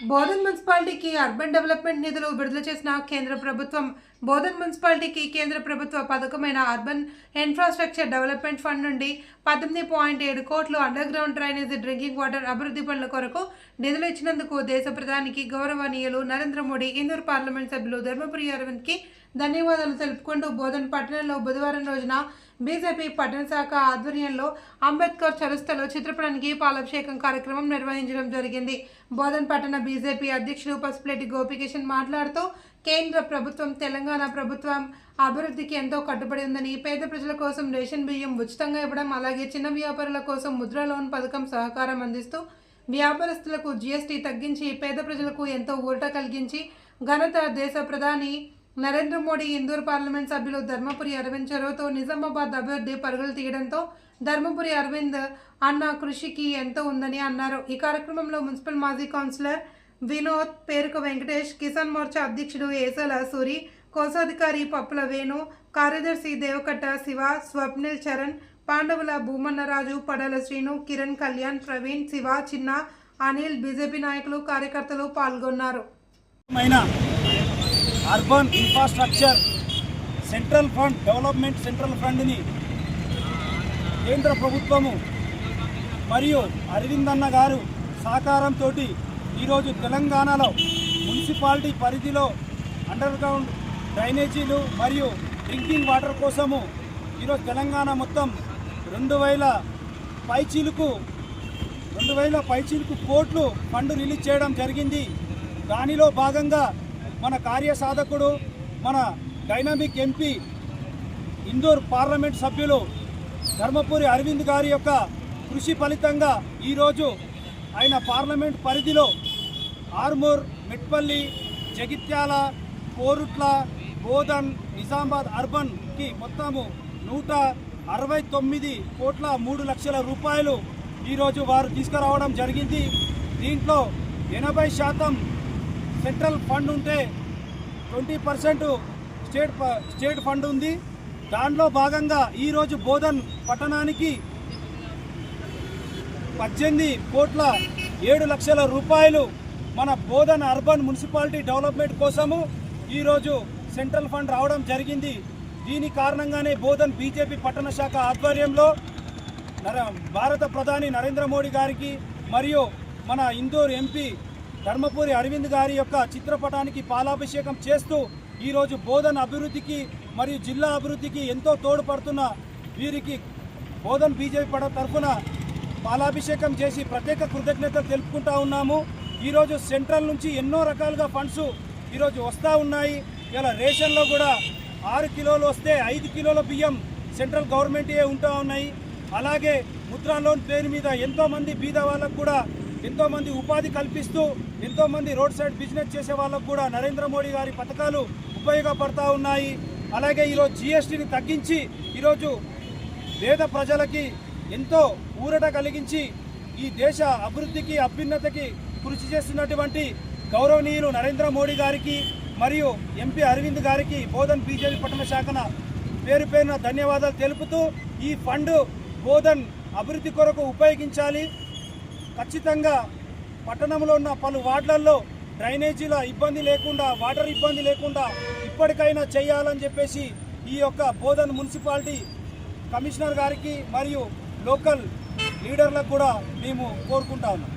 బోధన్ మున్సిపాలిటీకి urban development నిధులు విడుదల చేసిన కేంద్ర ప్రభుత్వం బోధన్ మున్సిపాలిటీకి కేంద్ర ప్రభుత్వ పథకమైన అర్బన్ ఇన్ఫ్రాస్ట్రక్చర్ డెవలప్మెంట్ ఫండ్ నుండి పద్దెనిమిది పాయింట్ ఏడు కోట్లు underground drainage drinking water అభివృద్ధి పనుల కొరకు నిధులు ఇచ్చినందుకు దేశ ప్రధానికి గౌరవనీయులు నరేంద్ర మోడీ ఇందూరు పార్లమెంట్ సభ్యులు ధర్మపురి అరవింద్కి ధన్యవాదాలు తెలుపుకుంటూ బోధన్ పట్టణంలో బుధవారం రోజున బీజేపీ పట్టణ శాఖ ఆధ్వర్యంలో అంబేద్కర్ చరుస్తలో చిత్రపటానికి పాలాభిషేకం కార్యక్రమం నిర్వహించడం జరిగింది. బోధన్ పట్టణ బీజేపీ అధ్యక్షుడు పసుపులేటి గోపికిషన్ మాట్లాడుతూ కేంద్ర ప్రభుత్వం తెలంగాణ ప్రభుత్వం అభివృద్ధికి ఎంతో కట్టుబడి ఉందని పేద ప్రజల కోసం రేషన్ బియ్యం ఉచితంగా ఇవ్వడం అలాగే చిన్న వ్యాపారుల కోసం ముద్ర లోన్ పథకం సహకారం అందిస్తూ వ్యాపారస్తులకు జీఎస్టీ తగ్గించి పేద ప్రజలకు ఎంతో ఊరట కలిగించి ఘనత దేశ ప్రధాని నరేంద్ర మోడీ ఇందూర్ పార్లమెంట్ సభ్యులు ధర్మపురి అరవింద్ చొరవతో నిజామాబాద్ అభివృద్ధి పరుగులు తీయడంతో ధర్మపురి అరవింద్ అన్న కృషికి ఎంతో ఉందని అన్నారు. ఈ కార్యక్రమంలో మున్సిపల్ మాజీ కౌన్సిలర్ వినోద్ పేరుక వెంకటేష్ కిసాన్ మోర్చా అధ్యక్షుడు ఏసల సూరి కోశాధికారి పప్పుల వేణు కార్యదర్శి దేవకట్ట శివ స్వప్నిల్ చరణ్ పాండవుల భూమన్నరాజు పడల శ్రీను కిరణ్ కళ్యాణ్ ప్రవీణ్ శివ చిన్న అనిల్ బీజేపీ నాయకులు కార్యకర్తలు పాల్గొన్నారు. Urban infrastructure central fund development central ఫండ్ని కేంద్ర ప్రభుత్వము మరియు అరవిందన్న గారు సహకారంతో ఈరోజు తెలంగాణలో మున్సిపాలిటీ పరిధిలో అండర్ గ్రౌండ్ డ్రైనేజీలు మరియు డ్రింకింగ్ వాటర్ కోసము ఈరోజు తెలంగాణ మొత్తం రెండు వేల పైచీలకు రెండు వేల పైచీలకు కోట్లు ఫండ్ రిలీజ్ చేయడం జరిగింది. దానిలో భాగంగా మన కార్యసాధకుడు మన డైనామిక్ ఎంపీ ఇందూర్ పార్లమెంట్ సభ్యులు ధర్మపురి అరవింద్ గారి యొక్క కృషి ఫలితంగా ఈరోజు ఆయన పార్లమెంట్ పరిధిలో ఆర్మూర్ మిట్పల్లి జగిత్యాల కోరుట్ల బోధన్ నిజామాబాద్ అర్బన్కి మొత్తము నూట అరవై తొమ్మిది కోట్ల మూడు లక్షల రూపాయలు ఈరోజు వారు తీసుకురావడం జరిగింది. దీంట్లో ఎనభై శాతం సెంట్రల్ ఫండ్ ఉంటే ట్వంటీ పర్సెంట్ స్టేట్ ప- స్టేట్ ఫండ్ ఉంది. దానిలో భాగంగా ఈరోజు బోధన్ పట్టణానికి పద్దెనిమిది కోట్ల ఏడు లక్షల రూపాయలు మన బోధన్ అర్బన్ మున్సిపాలిటీ డెవలప్మెంట్ కోసము ఈరోజు సెంట్రల్ ఫండ్ రావడం జరిగింది. దీని కారణంగానే బోధన్ బీజేపీ పట్టణ శాఖ ఆధ్వర్యంలో భారత ప్రధాని నరేంద్ర మోడీ గారికి మరియు మన ఇందూరు ఎంపీ ధర్మపురి అరవింద్ గారి యొక్క చిత్రపటానికి పాలాభిషేకం చేస్తూ ఈరోజు బోధన్ అభివృద్ధికి మరియు జిల్లా అభివృద్ధికి ఎంతో తోడ్పడుతున్న వీరికి బోధన్ బీజేపీ పడ తరఫున పాలాభిషేకం చేసి ప్రత్యేక కృతజ్ఞత తెలుపుకుంటా ఉన్నాము. ఈరోజు సెంట్రల్ నుంచి ఎన్నో రకాలుగా ఫండ్స్ ఈరోజు వస్తూ ఉన్నాయి. ఇలా రేషన్లో కూడా ఆరు కిలోలు వస్తే ఐదు కిలోల బియ్యం సెంట్రల్ గవర్నమెంటే ఉంటా ఉన్నాయి. అలాగే ముద్రా లోన్ పేరు మీద ఎంతోమంది బీద వాళ్ళకు కూడా ఎంతోమంది ఉపాధి కల్పిస్తూ ఎంతోమంది రోడ్ సైడ్ బిజినెస్ చేసే వాళ్ళకు కూడా నరేంద్ర మోడీ గారి పథకాలు ఉపయోగపడతా ఉన్నాయి. అలాగే ఈరోజు జిఎస్టీని తగ్గించి ఈరోజు పేద ప్రజలకి ఎంతో ఊరట కలిగించి ఈ దేశ అభివృద్ధికి అభ్యున్నతకి కృషి చేస్తున్నటువంటి గౌరవనీయులు నరేంద్ర మోడీ గారికి మరియు ఎంపీ అరవింద్ గారికి బోధన్ బీజేపీ పట్టణ శాఖన పేరు పేరున ధన్యవాదాలు తెలుపుతూ ఈ ఫండ్ బోధన్ అభివృద్ధి కొరకు ఉపయోగించాలి. ఖచ్చితంగా పట్టణంలో ఉన్న పలు వార్డులలో డ్రైనేజీల ఇబ్బంది లేకుండా వాటర్ ఇబ్బంది లేకుండా ఇప్పటికైనా చేయాలని చెప్పేసి ఈ యొక్క బోధన్ మున్సిపాలిటీ కమిషనర్ గారికి మరియు లోకల్ లీడర్లకు కూడా మేము కోరుకుంటా ఉన్నాం